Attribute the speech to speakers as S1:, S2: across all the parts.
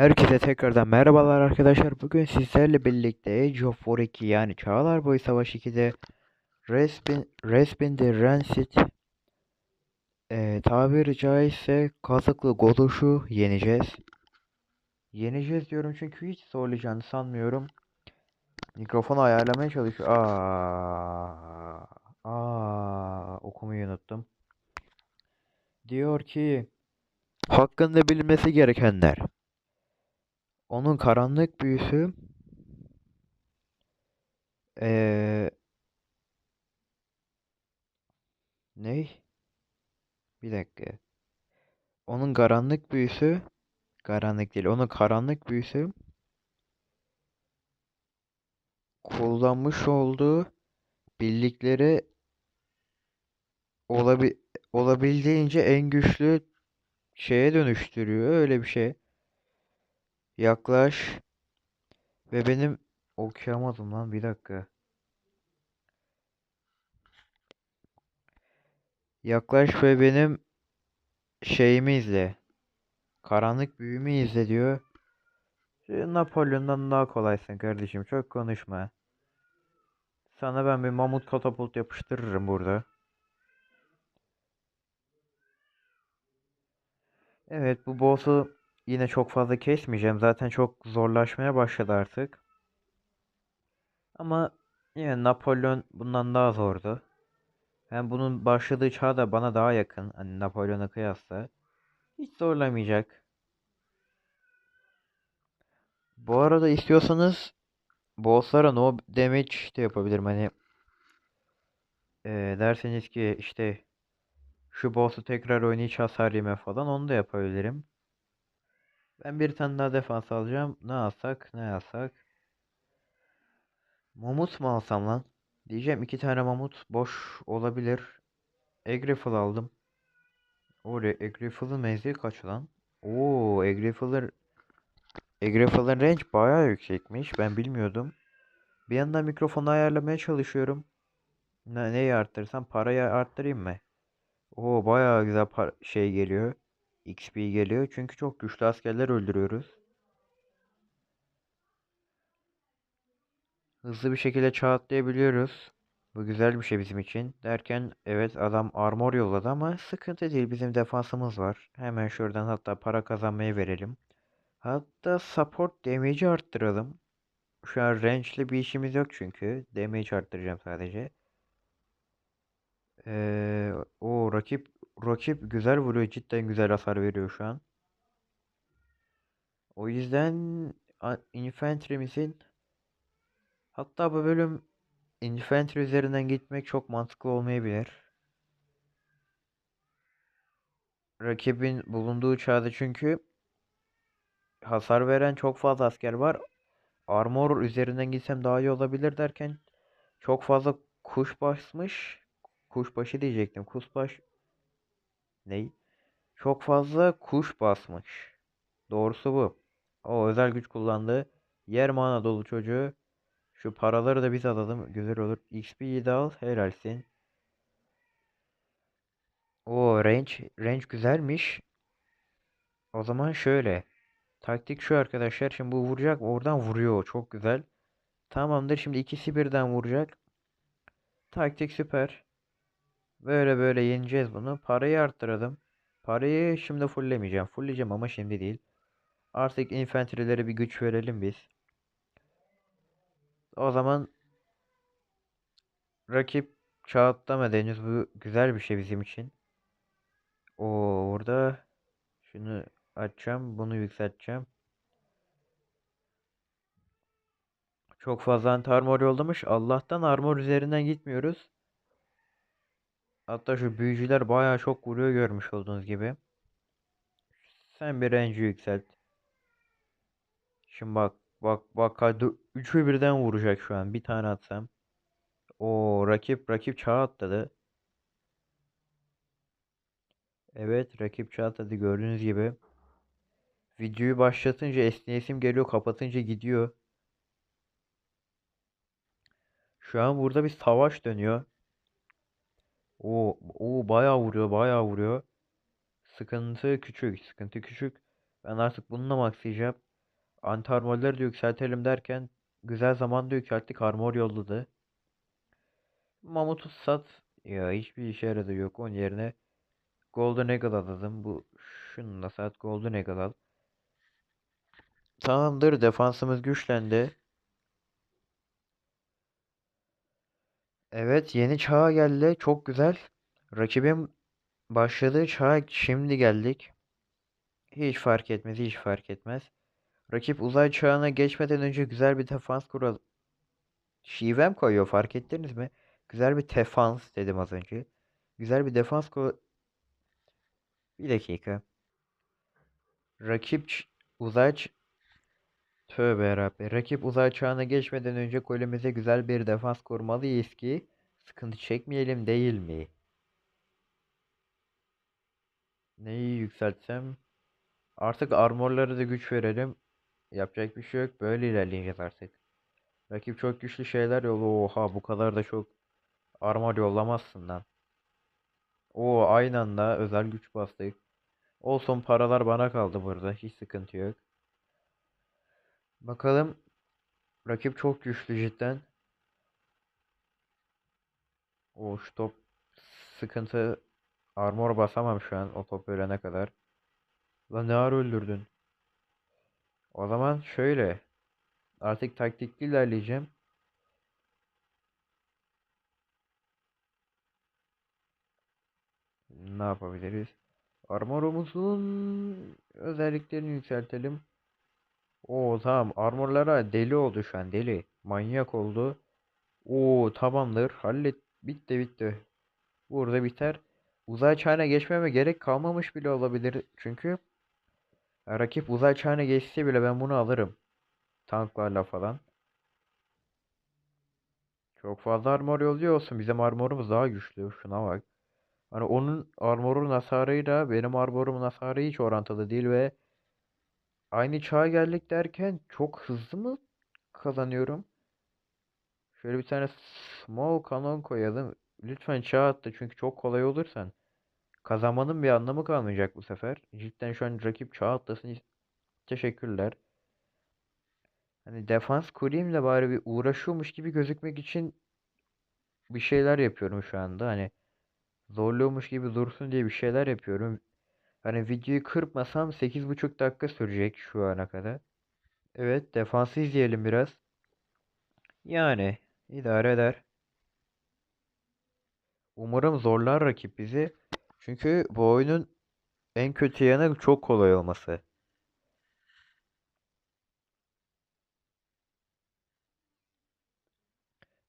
S1: Herkese tekrardan merhabalar arkadaşlar. Bugün sizlerle birlikte Age of War 2 yani Çağlar Boyu Savaş 2'de Respin, Respin the Rancid e, tabiri caizse kazıklı Godos'u yeneceğiz. Yeneceğiz diyorum çünkü hiç zorlayacağını sanmıyorum. Mikrofonu ayarlamaya çalışıyor. Aa, aa, okumayı unuttum. Diyor ki hakkında bilinmesi gerekenler. Onun karanlık büyüsü eee ne? Bir dakika. Onun karanlık büyüsü karanlık değil. Onun karanlık büyüsü kullanmış olduğu birlikleri olabi olabildiğince en güçlü şeye dönüştürüyor. Öyle bir şey. Yaklaş ve benim okuyamadım lan bir dakika. Yaklaş ve benim şeyimi izle. Karanlık büyümü izle diyor. Sen Napolyon'dan daha kolaysın kardeşim. Çok konuşma. Sana ben bir mamut katapult yapıştırırım burada. Evet bu boss'u yine çok fazla kesmeyeceğim. Zaten çok zorlaşmaya başladı artık. Ama yine Napolyon bundan daha zordu. Hem bunun başladığı çağ da bana daha yakın. Hani Napolyon'a kıyasla. Hiç zorlamayacak. Bu arada istiyorsanız bosslara no damage de yapabilirim. Hani e, derseniz ki işte şu boss'u tekrar oynayış hasar falan onu da yapabilirim. Ben bir tane daha defans alacağım. Ne alsak ne alsak. Mamut mu alsam lan? Diyeceğim iki tane mamut boş olabilir. Agrifle aldım. Oraya Agrifle'ın menzili kaç lan? Oo, Agrifle'ın Agrifle'ın range bayağı yüksekmiş. Ben bilmiyordum. Bir yandan mikrofonu ayarlamaya çalışıyorum. Ne, neyi arttırsam parayı arttırayım mı? Oo bayağı güzel şey geliyor. XP geliyor. Çünkü çok güçlü askerler öldürüyoruz. Hızlı bir şekilde çağ. Bu güzel bir şey bizim için. Derken evet adam armor yolladı ama sıkıntı değil. Bizim defansımız var. Hemen şuradan hatta para kazanmayı verelim. Hatta support damage'i arttıralım. Şu an range'li bir işimiz yok çünkü. Damage arttıracağım sadece. Ee, o rakip rakip güzel vuruyor. Cidden güzel hasar veriyor şu an. O yüzden infantry'mizin hatta bu bölüm infantry üzerinden gitmek çok mantıklı olmayabilir. Rakibin bulunduğu çağda çünkü hasar veren çok fazla asker var. Armor üzerinden gitsem daha iyi olabilir derken çok fazla kuş basmış. Kuşbaşı diyecektim. Kuşbaş ney? Çok fazla kuş basmış. Doğrusu bu. O özel güç kullandı. Yer mana dolu çocuğu. Şu paraları da biz alalım. Güzel olur. XP'yi de al. Helalsin. O range range güzelmiş. O zaman şöyle. Taktik şu arkadaşlar. Şimdi bu vuracak. Oradan vuruyor. Çok güzel. Tamamdır. Şimdi ikisi birden vuracak. Taktik süper. Böyle böyle yeneceğiz bunu. Parayı arttıralım. Parayı şimdi fulllemeyeceğim. Fullleyeceğim ama şimdi değil. Artık infantrilere bir güç verelim biz. O zaman rakip çağ atlamadı henüz. Bu güzel bir şey bizim için. O orada şunu açacağım. Bunu yükselteceğim. Çok fazla armor yollamış. Allah'tan armor üzerinden gitmiyoruz. Hatta şu büyücüler bayağı çok vuruyor görmüş olduğunuz gibi. Sen bir range yükselt. Şimdi bak bak bak hadi üçü birden vuracak şu an. Bir tane atsam. O rakip rakip çağ atladı. Evet rakip çağ atladı gördüğünüz gibi. Videoyu başlatınca esneyesim geliyor kapatınca gidiyor. Şu an burada bir savaş dönüyor. O o bayağı vuruyor bayağı vuruyor. Sıkıntı küçük sıkıntı küçük. Ben artık bununla maxlayacağım. Anti armorları da yükseltelim derken güzel zamanda yükselttik. Armor yolladı. Mamut'u sat. Ya hiçbir işe yaradı yok. Onun yerine Golden Eagle aladım. Bu şununla sat Golden Eagle al. Tamamdır. Defansımız güçlendi. Evet yeni çağa geldi. Çok güzel. Rakibin başladığı çağa şimdi geldik. Hiç fark etmez. Hiç fark etmez. Rakip uzay çağına geçmeden önce güzel bir defans kural. Şivem koyuyor fark ettiniz mi? Güzel bir defans dedim az önce. Güzel bir defans ko... Bir dakika. Rakip uzay Tövbe yarabbi. Rakip uzay çağına geçmeden önce golümüze güzel bir defans kurmalıyız ki sıkıntı çekmeyelim değil mi? Neyi yükseltsem? Artık armorlara da güç verelim. Yapacak bir şey yok. Böyle ilerleyeceğiz artık. Rakip çok güçlü şeyler yolu. Oha bu kadar da çok armor yollamazsın lan. Oo aynı anda özel güç bastık. Olsun paralar bana kaldı burada. Hiç sıkıntı yok. Bakalım. Rakip çok güçlü cidden. O şu top sıkıntı. Armor basamam şu an o top ölene kadar. Lan ne ara öldürdün? O zaman şöyle. Artık taktikli ilerleyeceğim. Ne yapabiliriz? Armorumuzun özelliklerini yükseltelim. Oo tamam. Armorlara deli oldu şu an deli. Manyak oldu. Oo tamamdır. Hallet. Bitti bitti. Burada biter. Uzay çağına geçmeme gerek kalmamış bile olabilir. Çünkü rakip uzay çağına geçse bile ben bunu alırım. Tanklarla falan. Çok fazla armor yolluyor olsun. Bizim armorumuz daha güçlü. Şuna bak. Hani onun armorun hasarıyla benim armorumun hasarı hiç orantılı değil ve aynı çağa geldik derken çok hızlı mı kazanıyorum? Şöyle bir tane small kanon koyalım. Lütfen çağ attı çünkü çok kolay olursan kazanmanın bir anlamı kalmayacak bu sefer. Cidden şu an rakip çağ atlasın. Teşekkürler. Hani defans kurayım da bari bir uğraşıyormuş gibi gözükmek için bir şeyler yapıyorum şu anda. Hani zorluyormuş gibi dursun diye bir şeyler yapıyorum. Hani videoyu kırpmasam 8,5 dakika sürecek şu ana kadar. Evet, defansı izleyelim biraz. Yani idare eder. Umarım zorlar rakip bizi. Çünkü bu oyunun en kötü yanı çok kolay olması.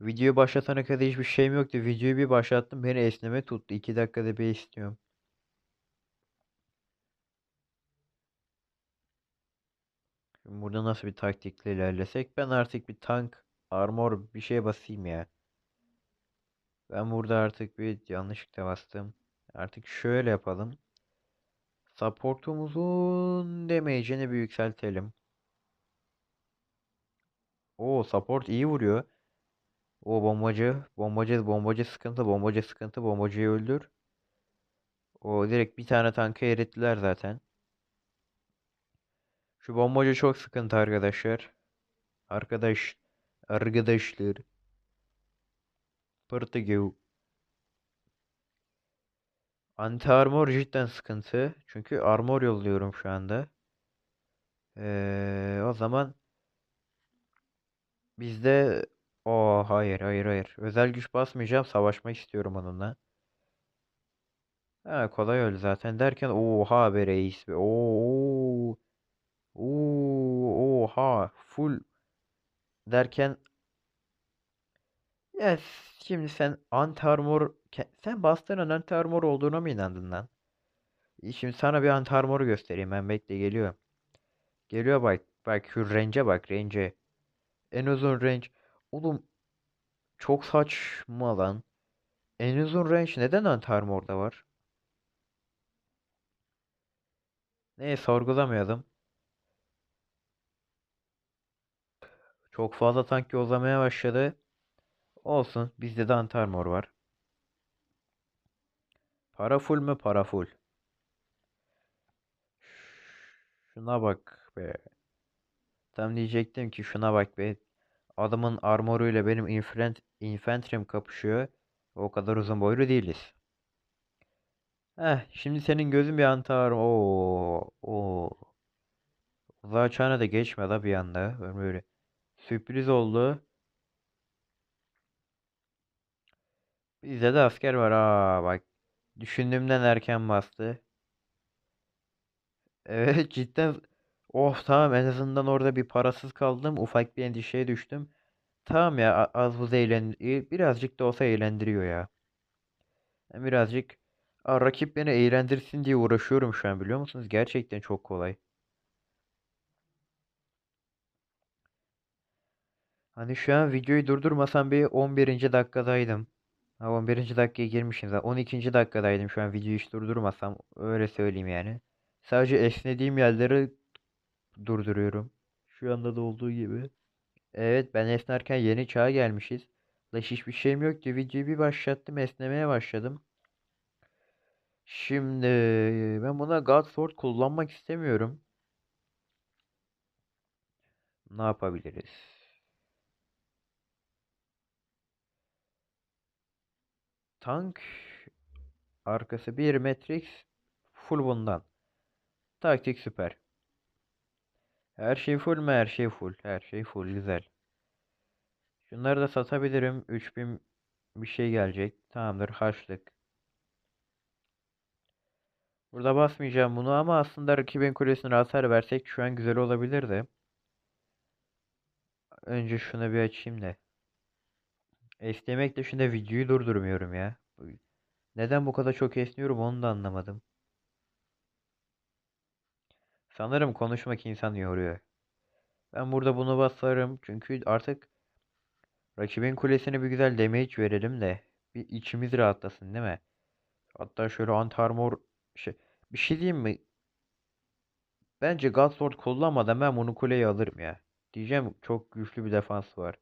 S1: Videoyu başlatana kadar hiçbir şeyim yoktu. Videoyu bir başlattım beni esneme tuttu. 2 dakikada bir istiyorum. Şimdi burada nasıl bir taktikle ilerlesek? Ben artık bir tank, armor bir şey basayım ya. Ben burada artık bir yanlışlıkla bastım. Artık şöyle yapalım. Supportumuzun damage'ini bir yükseltelim. Oo support iyi vuruyor. O bombacı, bombacı, bombacı sıkıntı, bombacı sıkıntı, bombacıyı öldür. O direkt bir tane tankı erittiler zaten. Şu bombacı çok sıkıntı arkadaşlar. Arkadaş, arkadaşlar. Pırtıgı. Anti armor cidden sıkıntı. Çünkü armor yolluyorum şu anda. Ee, o zaman bizde o hayır hayır hayır. Özel güç basmayacağım. Savaşmak istiyorum onunla. Ha kolay öldü zaten derken oha be reis be. Oo, oo, oha full derken ya şimdi sen anti armor ke- sen bastığın anti armor olduğuna mı inandın lan? Şimdi sana bir anti armoru göstereyim ben bekle geliyor. Geliyor bak bak şu range'e bak range'e. En uzun range. Oğlum çok saçma lan. En uzun range neden anti armorda var? Neye sorgulamayalım. Çok fazla tank yollamaya başladı. Olsun. Bizde de anti armor var. Para full mü? Para full. Şuna bak be. Tam diyecektim ki şuna bak be. Adamın armoruyla benim infant infantry'm kapışıyor. O kadar uzun boylu değiliz. Heh, şimdi senin gözün bir an tar. Oo, oo. Uzağa çağına da geçme la bir anda. Böyle sürpriz oldu. Bizde de asker var. Aa bak. Düşündüğümden erken bastı. Evet cidden. Oh tamam en azından orada bir parasız kaldım. Ufak bir endişeye düştüm. Tamam ya az buz eğlen birazcık da olsa eğlendiriyor ya. Birazcık Aa, rakip beni eğlendirsin diye uğraşıyorum şu an biliyor musunuz? Gerçekten çok kolay. Hani şu an videoyu durdurmasam bir 11. dakikadaydım. Ha 11. dakikaya girmişim zaten. 12. dakikadaydım şu an videoyu hiç durdurmasam. Öyle söyleyeyim yani. Sadece esnediğim yerleri durduruyorum. Şu anda da olduğu gibi. Evet ben esnerken yeni çağa gelmişiz. Laş hiçbir şeyim yoktu. Videoyu bir başlattım esnemeye başladım. Şimdi ben buna Godsword kullanmak istemiyorum. Ne yapabiliriz? Tank arkası bir Matrix full bundan. Taktik süper. Her şey full mü? Her şey full. Her şey full güzel. Şunları da satabilirim. 3000 bir şey gelecek. Tamamdır haşlık. Burada basmayacağım bunu ama aslında rakibin kulesine hasar versek şu an güzel olabilirdi. Önce şunu bir açayım da. Esnemek dışında videoyu durdurmuyorum ya. Neden bu kadar çok esniyorum onu da anlamadım. Sanırım konuşmak insan yoruyor. Ben burada bunu basarım çünkü artık rakibin kulesine bir güzel damage verelim de bir içimiz rahatlasın değil mi? Hatta şöyle anti-armor şey, bir şey diyeyim mi? Bence Godsword kullanmadan ben bunu kuleye alırım ya. Diyeceğim çok güçlü bir defans var.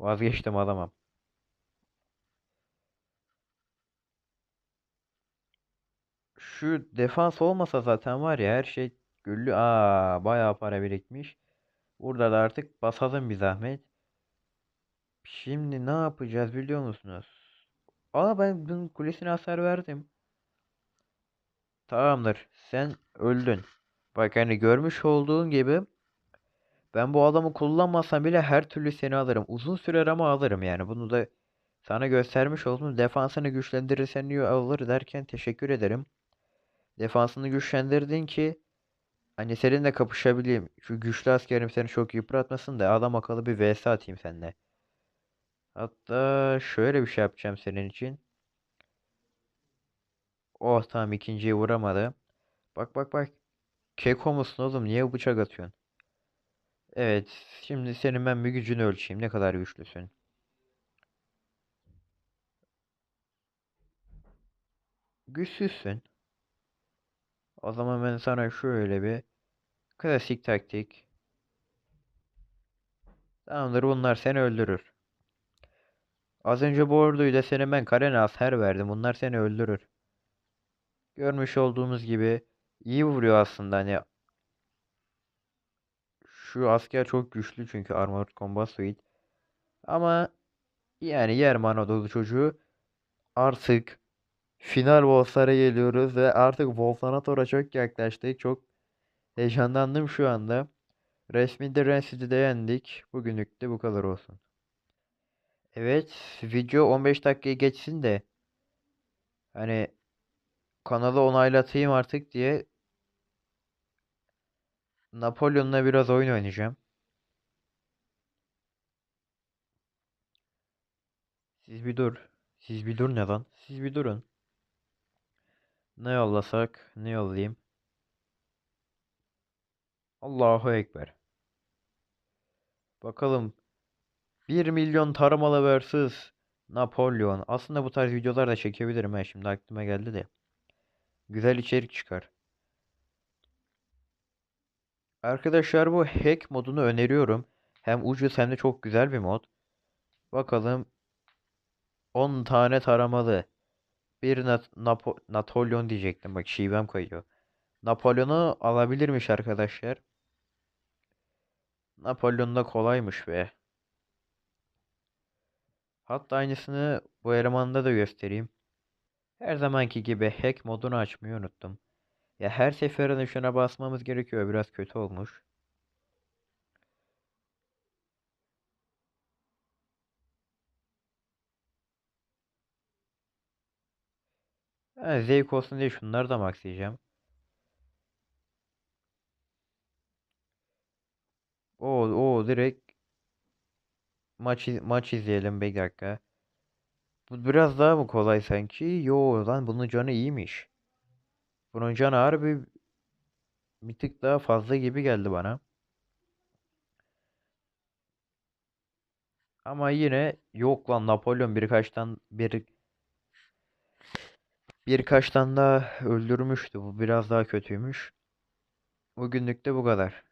S1: Vazgeçtim alamam. Şu defans olmasa zaten var ya her şey güllü. Aa bayağı para birikmiş. Burada da artık basalım bir zahmet. Şimdi ne yapacağız biliyor musunuz? Aa ben bunun kulesine hasar verdim. Tamamdır. Sen öldün. Bak hani görmüş olduğun gibi ben bu adamı kullanmasam bile her türlü seni alırım. Uzun sürer ama alırım yani. Bunu da sana göstermiş oldum. Defansını güçlendirirsen iyi alır derken teşekkür ederim. Defansını güçlendirdin ki hani seninle kapışabileyim. Şu güçlü askerim seni çok yıpratmasın da adam akıllı bir vs atayım seninle. Hatta şöyle bir şey yapacağım senin için. Oh tamam ikinciyi vuramadı. Bak bak bak. Keko musun oğlum? Niye bıçak atıyorsun? Evet. Şimdi senin ben bir gücünü ölçeyim. Ne kadar güçlüsün? Güçsüzsün. O zaman ben sana şöyle bir klasik taktik. Tamamdır bunlar seni öldürür. Az önce bu orduyu da senin ben karene hasar verdim. Bunlar seni öldürür. Görmüş olduğumuz gibi iyi vuruyor aslında hani şu asker çok güçlü çünkü Armored Combat Suite. Ama yani yer Anadolu çocuğu artık final bosslara geliyoruz ve artık Voltanator'a çok yaklaştık. Çok heyecanlandım şu anda. Resmi de Rancide'de yendik. Bugünlük de bu kadar olsun. Evet, video 15 dakikayı geçsin de hani kanalı onaylatayım artık diye Napolyon'la biraz oyun oynayacağım. Siz bir dur. Siz bir dur ne lan? Siz bir durun. Ne yollasak? Ne yollayayım? Allahu Ekber. Bakalım. 1 milyon tarımalı vs. Napolyon. Aslında bu tarz videolar da çekebilirim ha. Şimdi aklıma geldi de. Güzel içerik çıkar. Arkadaşlar bu hack modunu öneriyorum. Hem ucuz hem de çok güzel bir mod. Bakalım 10 tane taramalı. Bir Nat Napo Napolyon diyecektim. Bak şivem kayıyor. Napolyon'u alabilirmiş arkadaşlar. Napolyon da kolaymış be. Hatta aynısını bu elemanda da göstereyim. Her zamanki gibi hack modunu açmayı unuttum. Ya her seferinde şuna basmamız gerekiyor. Biraz kötü olmuş. Ha, zevk olsun diye şunları da maxlayacağım. O o direkt maç maç izleyelim bir dakika. Bu biraz daha mı kolay sanki? Yo lan bunun canı iyiymiş. Bunun canı harbi bir tık daha fazla gibi geldi bana. Ama yine yok lan Napolyon birkaçtan bir birkaçtan daha öldürmüştü. Bu biraz daha kötüymüş. Bugünlük de bu kadar.